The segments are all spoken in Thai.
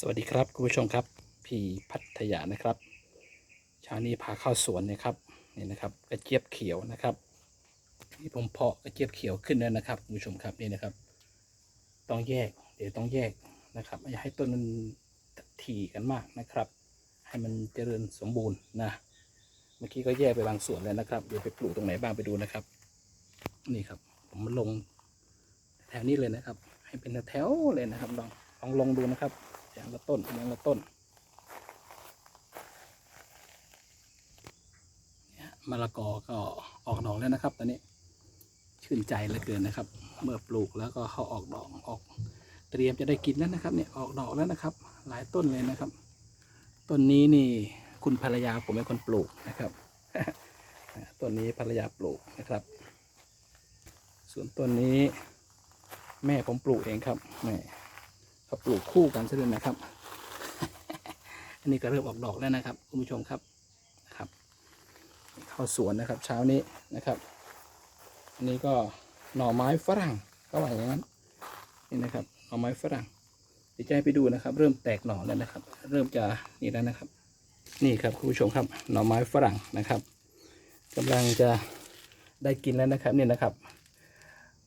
สวัสดีครับคุณผู้ชมครับพี่พัทยานะครับเช้านี้พาเข้าสวนนะครับนี่นะครับกระเจี๊ยบเขียวนะครับนี่ผมเพาะกระเจี๊ยบเขียวขึ้นแล้วนะครับคุณผู้ชมครับนี่นะครับ ต้องแยก เดี๋ยวต้องแยกนะครับไม่าให้ต้นมันถี่กันมากนะครับ ให้มันเจริญสมบูรณ์นะเมื่อกี้ก็แยกไปบางส่วนแล้วนะครับเดี๋ยวไปปลูกตรงไหนบ้างไปดูนะครับ นี่ครับ ผมลงแถวนี้เลยนะครับ ให้เป็นแถวเลยนะครับลองลองลงดูนะครับ ละต้นอย่างละต้นเมะละกอก็ออกดอกแล้วนะครับ ตอนนี้ชื่นใจเหลือเกินนะครับ เมื่อปลูกแล้วก็เขาออกดอกออกเตรียมจะได้กินแล้วนะครับเนี่ยออกดอกแล้วนะครับ หลายต้นเลยนะครับ ต้นนี้นี่คุณภรรยาผมเป็นคนปลูกนะครับต้นนี้ภรรยาปลูกนะครับ ส่วนต้นนี้ แม่ผมปลูกเองครับแม่ เขาปลูกคู่กันซะด้วยนะครับ อันนี้ก็เริ่มออกดอกแล้วนะครับคุณผู้ชมครับครับเข้าสวนนะครับ เช้านี้นะครับ อันนี้ก็หน่อไม้ฝรั่งก็ว่าอย่างนั้นนี่นะครับหน่อไม้ฝรั่งเดี๋ยวจะให้ไปดูนะครับ เริ่มแตกหน่อแล้วนะครับ เริ่มจะนี่แล้วนะครับ นี่ครับคุณผู้ชมครับหน่อไม้ฝรั่งนะครับกำลังจะได้กินแล้วนะครับนี่นะครับ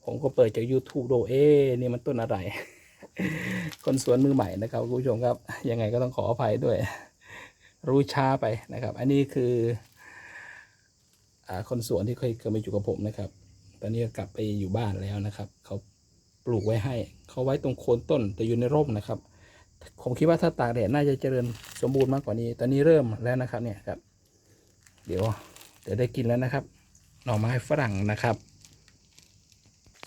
ผมก็เปิดจาก YouTube ดูเอ๊นี่มันต้นอะไร คนสวนมือใหม่นะครับคุณผู้ชมครับ ยังไงก็ต้องขออภัยด้วย รู้ช้าไปนะครับ อันนี้คืออคนสวนที่เคยเคยมาอยู่กับผมนะครับ ตอนนี้ก็กลับไปอยู่บ้านแล้วนะครับ เขาปลูกไว้ให้ เขาไว้ตรงโคนต้นแต่อยู่ในร่มนะครับ ผมคิดว่าถ้าตากแดดน่าจะเจริญสมบูรณ์มากกว่านี้ ตอนนี้เริ่มแล้วนะครับเนี่ยครับ เดี๋ยวเดี๋ยวได้กินแล้วนะครับ หน่อไม้ฝรั่งนะครับ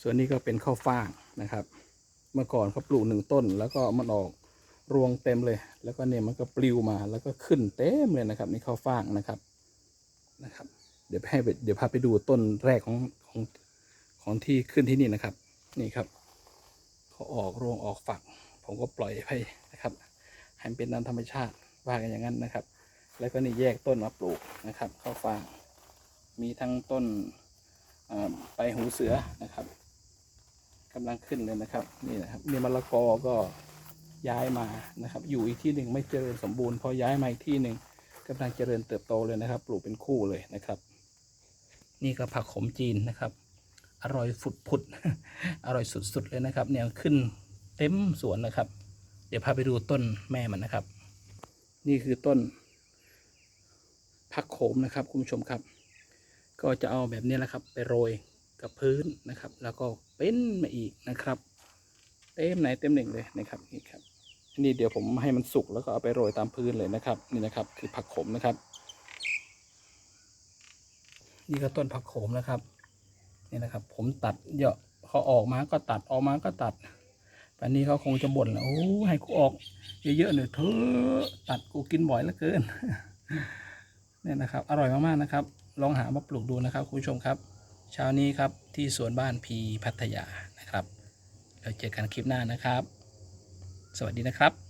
ส่วนนี้ก็เป็นข้าวฟ่างนะครับ เมื่อก่อนเขาปลูกหนึ่งต้น แล้วก็มันออกรวงเต็มเลย แล้วก็เนี่ยมันก็ปลิวมาแล้วก็ขึ้นเต็มเลยนะครับ นี่ข้าวฟ่างนะครับนะครับ เดี๋ยวให้เดี๋ยวพาไปดูต้นแรกของของของที่ขึ้นที่นี่นะครับ นี่ครับเขาออกรวงออกฝัก ผมก็ปล่อยไปนะครับให้มันเป็นตามธรรมชาติว่ากันอย่างนั้นนะครับ แล้วก็นี่แยกต้นมาปลูกนะครับข้าวฟ่างมีทั้งต้นใบหูเสือนะครับ กำลังขึ้นเลยนะครับนี่นะครับนี่มะละกอก็ย้ายมานะครับ อยู่อีกที่หนึ่งไม่เจริญสมบูรณ์พอย้ายมาอีกที่หนึ่งกำลังเจริญเติบโตเลยนะครับ ปลูกเป็นคู่เลยนะครับ นี่ก็ผักขมจีนนะครับ อร่อยฝุดผุดอร่อยสุดๆเลยนะครับ เนี่ยขึ้นเต็มสวนนะครับ เดี๋ยวพาไปดูต้นแม่มันนะครับ นี่คือต้นผักโขมนะครับคุณผู้ชมครับ ก็จะเอาแบบนี้แหละครับ ไปโรย กับพื้นนะครับ แล้วก็เป็นมาอีกนะครับ เต็มไหนเต็มหนึ่งเลยนะครับนี่ครับนนี้เดี๋ยวผมให้มันสุกแล้วก็เอาไปโรยตามพื้นเลยนะครับ นี่นะครับ คือผักโขมนะครับ นี่ก็ต้นผักโขมนะครับนี่นะครับ ผมตัดเยอะเขาออกมาก็ตัดออกมาก็ตัดปันนี้เขาคงจะบ่นแล้วโอ้ให้กูออกเยอะๆหน่อยเถอะตัดกูกินบ่อยเหลือเกินเนี่ยนะครับ อร่อยมากๆนะครับ ลองหามาปลูกดูนะครับ คุณผู้ชมครับ เช้านี้ครับที่สวนบ้านพีพัทยานะครับ เราเจอกันคลิปหน้านะครับ สวัสดีนะครับ